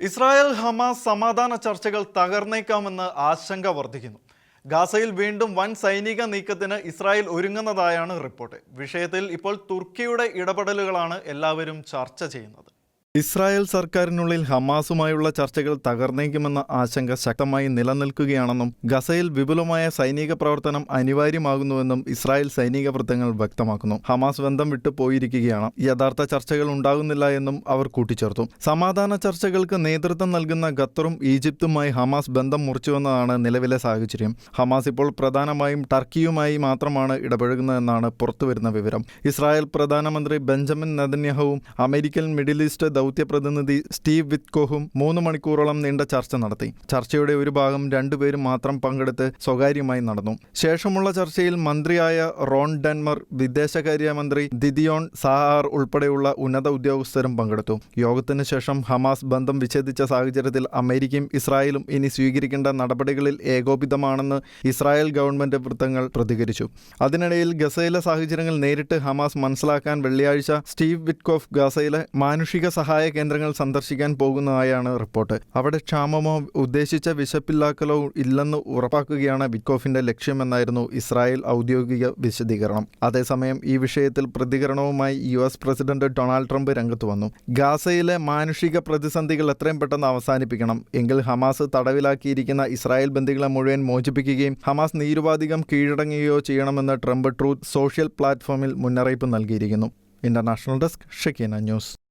Israel Hamas സമാധാന ചർച്ചകൾ തകർന്നേക്കാമെന്ന് ആശങ്ക വർദ്ധിക്കുന്നു. ഗാസയിൽ വീണ്ടും വൻ സൈനിക നീക്കത്തിന് ഇസ്രായേൽ ഒരുങ്ങുന്നതായാണ് റിപ്പോർട്ട്. വിഷയത്തിൽ ഇപ്പോൾ തുർക്കിയുടെ ഇടപെടലുകളാണ് എല്ലാവരും ചർച്ച ചെയ്യുന്നത്. ഇസ്രായേൽ സർക്കാരിനുള്ളിൽ ഹമാസുമായുള്ള ചർച്ചകൾ തകർന്നേക്കുമെന്ന ആശങ്ക ശക്തമായി നിലനിൽക്കുകയാണെന്നും ഗസയിൽ വിപുലമായ സൈനിക പ്രവർത്തനം അനിവാര്യമാകുന്നുവെന്നും ഇസ്രായേൽ സൈനിക വൃത്തങ്ങൾ വ്യക്തമാക്കുന്നു. ഹമാസ് ബന്ധം വിട്ടു പോയിരിക്കുകയാണ്. യഥാർത്ഥ ചർച്ചകൾ ഉണ്ടാകുന്നില്ല എന്നും അവർ കൂട്ടിച്ചേർത്തു. സമാധാന ചർച്ചകൾക്ക് നേതൃത്വം നൽകുന്ന ഖത്തറും ഈജിപ്തുമായി ഹമാസ് ബന്ധം മുറിച്ചുവെന്നതാണ് നിലവിലെ സാഹചര്യം. ഹമാസ് ഇപ്പോൾ പ്രധാനമായും ടർക്കിയുമായി മാത്രമാണ് ഇടപഴകുന്നതെന്നാണ് പുറത്തുവരുന്ന വിവരം. ഇസ്രായേൽ പ്രധാനമന്ത്രി ബെഞ്ചമിൻ നെതന്യാഹുവും അമേരിക്കൻ മിഡിൽ ഈസ്റ്റ് ദൗത്യ പ്രതിനിധി സ്റ്റീവ് വിത്കോഹും മൂന്ന് മണിക്കൂറോളം നീണ്ട ചർച്ച നടത്തി. ചർച്ചയുടെ ഒരു ഭാഗം രണ്ടുപേരും മാത്രം പങ്കെടുത്ത് സ്വകാര്യമായി നടന്നു. ശേഷമുള്ള ചർച്ചയിൽ മന്ത്രിയായ റോൺ ഡെൻമർ വിദേശകാര്യമന്ത്രി ദിദിയോൺ സാഹാർ ഉൾപ്പെടെയുള്ള ഉന്നത ഉദ്യോഗസ്ഥരും പങ്കെടുത്തു. യോഗത്തിന് ശേഷം ഹമാസ് ബന്ധം വിച്ഛേദിച്ച സാഹചര്യത്തിൽ അമേരിക്കയും ഇസ്രായേലും ഇനി സ്വീകരിക്കേണ്ട നടപടികളിൽ ഏകോപിതമാണെന്ന് ഇസ്രായേൽ ഗവൺമെന്റ് വൃത്തങ്ങൾ പ്രതികരിച്ചു. അതിനിടയിൽ ഗസയിലെ സാഹചര്യങ്ങൾ നേരിട്ട് ഹമാസ് മനസ്സിലാക്കാൻ വെള്ളിയാഴ്ച സ്റ്റീവ് വിറ്റ്കോഫ് ഗസയിലെ മാനുഷിക സഹായ കേന്ദ്രങ്ങൾ സന്ദർശിക്കാൻ പോകുന്നതായാണ് റിപ്പോർട്ട്. അവിടെ ക്ഷാമമോ ഉദ്ദേശിച്ച വിശപ്പില്ലാക്കലോ ഇല്ലെന്ന് ഉറപ്പാക്കുകയാണ് വിക്കോഫിന്റെ ലക്ഷ്യമെന്നായിരുന്നു ഇസ്രായേൽ ഔദ്യോഗിക വിശദീകരണം. അതേസമയം ഈ വിഷയത്തിൽ പ്രതികരണവുമായി U S president Donald Trump രംഗത്ത് വന്നു. ഗാസയിലെ മാനുഷിക പ്രതിസന്ധികൾ എത്രയും പെട്ടെന്ന് അവസാനിപ്പിക്കണം. എങ്കിൽ ഹമാസ് തടവിലാക്കിയിരിക്കുന്ന ഇസ്രായേൽ ബന്ധികളെ മുഴുവൻ മോചിപ്പിക്കുകയും ഹമാസ് നിരുപാധികം കീഴടങ്ങുകയോ ചെയ്യണമെന്ന് ട്രംപ് ട്രൂത്ത് സോഷ്യൽ പ്ലാറ്റ്ഫോമിൽ മുന്നറിയിപ്പ് നൽകിയിരിക്കുന്നു. International desk Shekeena news.